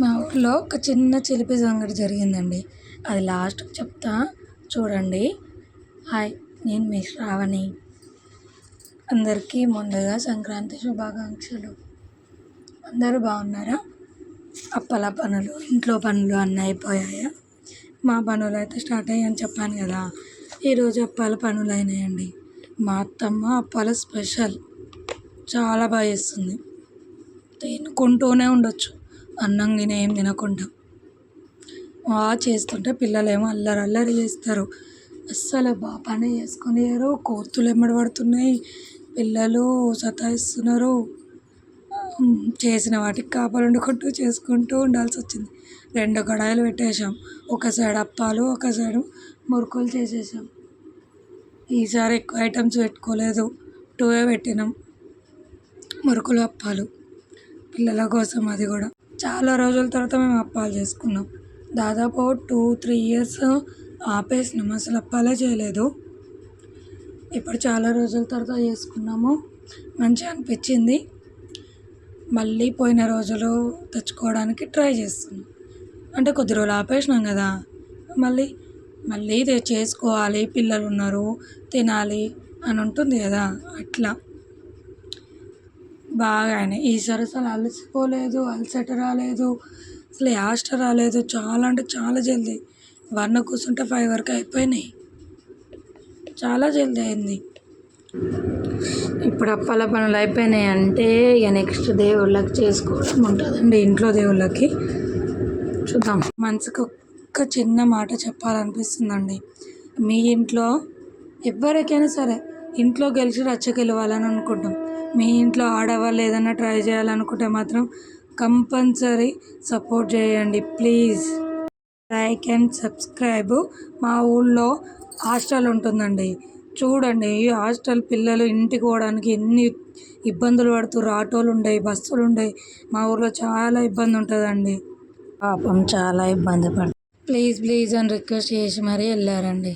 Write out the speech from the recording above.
మా ఊర్లో ఒక చిన్న చిలిపి సంఘటన జరిగిందండి. అది లాస్ట్ చెప్తా చూడండి. హాయ్ నేను మీ శ్రావణి. అందరికీ ముందుగా సంక్రాంతి శుభాకాంక్షలు. అందరూ బాగున్నారా? అప్పల పనులు ఇంట్లో పనులు అన్నీ అయిపోయాయా? మా పనులు అయితే స్టార్ట్ అయ్యాయని చెప్పాను కదా. ఈరోజు అప్పాల పనులు అయినాయండి. మా అత్తమ్మ అప్పాల స్పెషల్. చాలా బాగా చేస్తుంది. తినుకుంటూనే ఉండొచ్చు. అన్నం గిన ఏం తినకుండా. బాగా చేస్తుంటే పిల్లలేమో అల్లరి అల్లరి చేస్తారు. అస్సలు బాగా పని చేసుకొనియరు కోతులు ఎమ్మడి పడుతున్నాయి. పిల్లలు సతాయిస్తున్నారు. చేసిన వాటికి కాపలు వండుకుంటూ చేసుకుంటూ ఉండాల్సి వచ్చింది రెండు కడాయిలు పెట్టేసాం ఒక సైడ్ అప్పాలు ఒక సైడు మురుకులు చేసేసాం ఈసారి ఎక్కువ ఐటమ్స్ పెట్టుకోలేదు. టూవే పెట్టినాం. మురుకులు అప్పాలు. పిల్లల కోసం అది కూడా. చాలా రోజుల తర్వాత మేము అప్పాలు చేసుకున్నాం. దాదాపు టూ త్రీ ఇయర్స్ ఆపేసినాం అసలు అప్పాలే చేయలేదు. ఇప్పుడు చాలా రోజుల తర్వాత చేసుకున్నాము. మంచిగా అనిపించింది. మళ్ళీ పోయిన రోజులు తెచ్చుకోవడానికి ట్రై చేస్తున్నాం. అంటే కొద్ది రోజులు ఆపేసినాం కదా. మళ్ళీ మళ్ళీ చేసుకోవాలి పిల్లలు ఉన్నారు తినాలి అని ఉంటుంది కదా అట్లా. బాగా అయినాయి. ఈసారి అసలు అలసిపోలేదు అలసట రాలేదు అసలు యాస్ట్ రాలేదు. చాలా అంటే చాలా జల్దీ. వన్ కూర్చుంటే ఫైవ్ వరకు అయిపోయినాయి. చాలా జల్దీ అయింది. ఇప్పుడు అప్పాల పనులు అయిపోయినాయి అంటే ఇక నెక్స్ట్ దేవుళ్ళకి చేసుకోవడం ఉంటుందండి ఇంట్లో దేవుళ్ళకి. చూద్దాం. మనసుకు ఒక్క చిన్న మాట చెప్పాలనిపిస్తుందండి. మీ ఇంట్లో ఎవరికైనా సరే ఇంట్లో గెలిచి రచ్చ గెలవాలని అనుకుంటాం. మీ ఇంట్లో ఆడవాళ్ళు ఏదైనా ట్రై చేయాలనుకుంటే మాత్రం కంపల్సరీ సపోర్ట్ చేయండి ప్లీజ్. Like and subscribe. మా ఊళ్ళో హాస్టల్ ఉంటుందండి. చూడండి ఈ హాస్టల్ పిల్లలు ఇంటికి పోవడానికి ఎన్ని ఇబ్బందులు పడుతుర్రు. ఆటోలు ఉండయి బస్సులు ఉండయి. మా ఊర్లో చాలా ఇబ్బంది ఉంటుందండి. పాపం చాలా ఇబ్బంది పడుతుంది. ప్లీజ్ ప్లీజ్ అని రిక్వెస్ట్ చేసి మరీ వెళ్ళారండి.